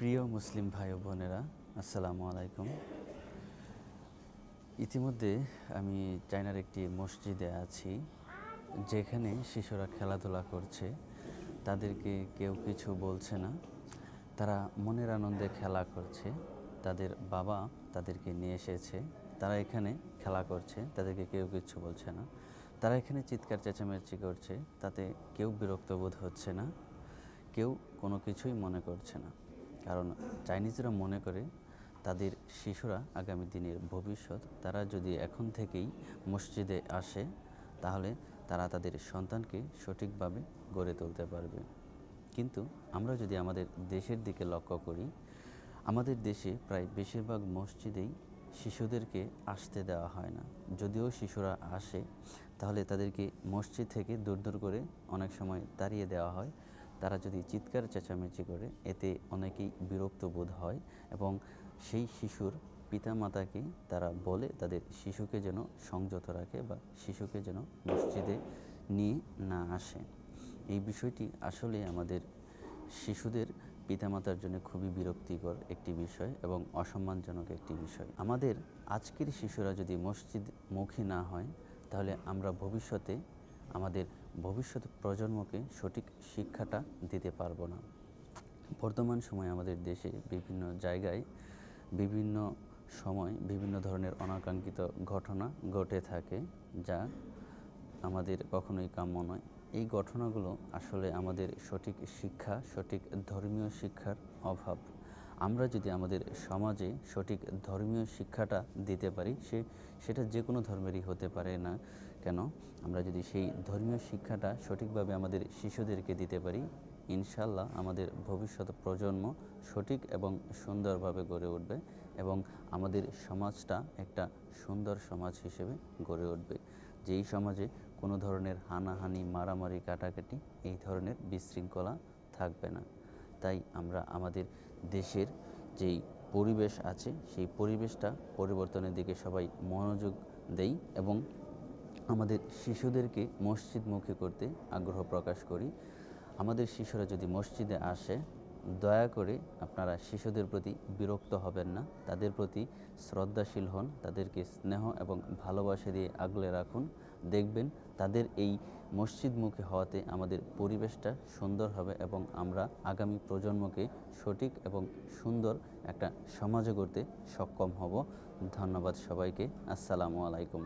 প্রিয় মুসলিম ভাই বোনেরা, আসসালামু আলাইকুম। ইতিমধ্যে আমি চায়নার একটি মসজিদে আছি, যেখানে শিশুরা খেলাধুলা করছে। তাদেরকে কেউ কিছু বলছে না। তারা মনের আনন্দে খেলা করছে। তাদের বাবা তাদেরকে নিয়ে এসেছে। তারা এখানে খেলা করছে, তাদেরকে কেউ কিছু বলছে না। তারা এখানে চিৎকার, চেঁচামেচি করছে, তাতে কেউ বিরক্ত বোধ হচ্ছে না। কেউ কোনো কিছুই মনে করছে না। কারণ চাইনিজরা মনে করে তাদের শিশুরা আগামী দিনের ভবিষ্যৎ, তারা যদি এখন থেকেই মসজিদে আসে, তাহলে তারা তাদের সন্তানকে সঠিকভাবে গড়ে তুলতে পারবে। কিন্তু আমরা যদি আমাদের দেশের দিকে লক্ষ্য করি, আমাদের দেশে প্রায় বেশিরভাগ মসজিদেই শিশুদেরকে আসতে দেওয়া হয় না। যদিও শিশুরা আসে, তাহলে তাদেরকে মসজিদ থেকে দূর দূর করে অনেক সময় তাড়িয়ে দেওয়া হয়। তারা যদি চিৎকার চেঁচামেচি করে, এতে অনেকেই বিরক্ত বোধ হয় এবং সেই শিশুর পিতামাতাকে তারা বলে তাদের শিশুকে যেন সংযত রাখে বা শিশুকে যেন মসজিদে নিয়ে না আসে। এই বিষয়টি আসলে আমাদের শিশুদের পিতামাতার জন্য খুবই বিরক্তিকর একটি বিষয় এবং অসম্মানজনক একটি বিষয়। আমাদের আজকের শিশুরা যদি মসজিদ মুখী না হয়, তাহলে আমরা ভবিষ্যতে আমাদের ভবিষ্যৎ প্রজন্মকে সঠিক শিক্ষাটা দিতে পারব না। বর্তমান সময়ে আমাদের দেশে বিভিন্ন জায়গায় বিভিন্ন সময় বিভিন্ন ধরনের অনাকাঙ্ক্ষিত ঘটনা ঘটে থাকে, যা আমাদের কখনোই কাম্য নয়। এই ঘটনাগুলো আসলে আমাদের সঠিক শিক্ষা, সঠিক ধর্মীয় শিক্ষার অভাব। আমরা যদি আমাদের সমাজে সঠিক ধর্মীয় শিক্ষাটা দিতে পারি, সে, সেটা যে কোনো ধর্মেরই হতে পারে না। কেন? আমরা যদি সেই ধর্মীয় শিক্ষাটা সঠিকভাবে আমাদের শিশুদেরকে দিতে পারি ইনশাল্লাহ আমাদের ভবিষ্যৎ প্রজন্ম সঠিক এবং সুন্দরভাবে গড়ে উঠবে এবং আমাদের সমাজটা একটা সুন্দর সমাজ হিসেবে গড়ে উঠবে। যেই সমাজে কোনো ধরনের হানাহানি, মারামারি, কাটাকাটি এই ধরনের বিশৃঙ্খলা থাকবে না। তাই আমরা আমাদের দেশের যেই পরিবেশ আছে, সেই পরিবেশটা পরিবর্তনের দিকে সবাই মনোযোগ দেই এবং আমাদের শিশুদেরকে মসজিদমুখী করতে আগ্রহ প্রকাশ করি। আমাদের শিশুরা যদি মসজিদে আসে, দয়া করে আপনারা শিশুদের প্রতি বিরক্ত হবেন না। তাদের প্রতি শ্রদ্ধাশীল হন, তাদেরকে স্নেহ এবং ভালোবাসা দিয়ে আগলে রাখুন। দেখবেন তাদের এই মসজিদমুখী হওয়াতে আমাদের পরিবেশটা সুন্দর হবে এবং আমরা আগামী প্রজন্মকে সঠিক এবং সুন্দর একটা সমাজে গড়তে সক্ষম হব। ধন্যবাদ সবাইকে। আসসালামু আলাইকুম।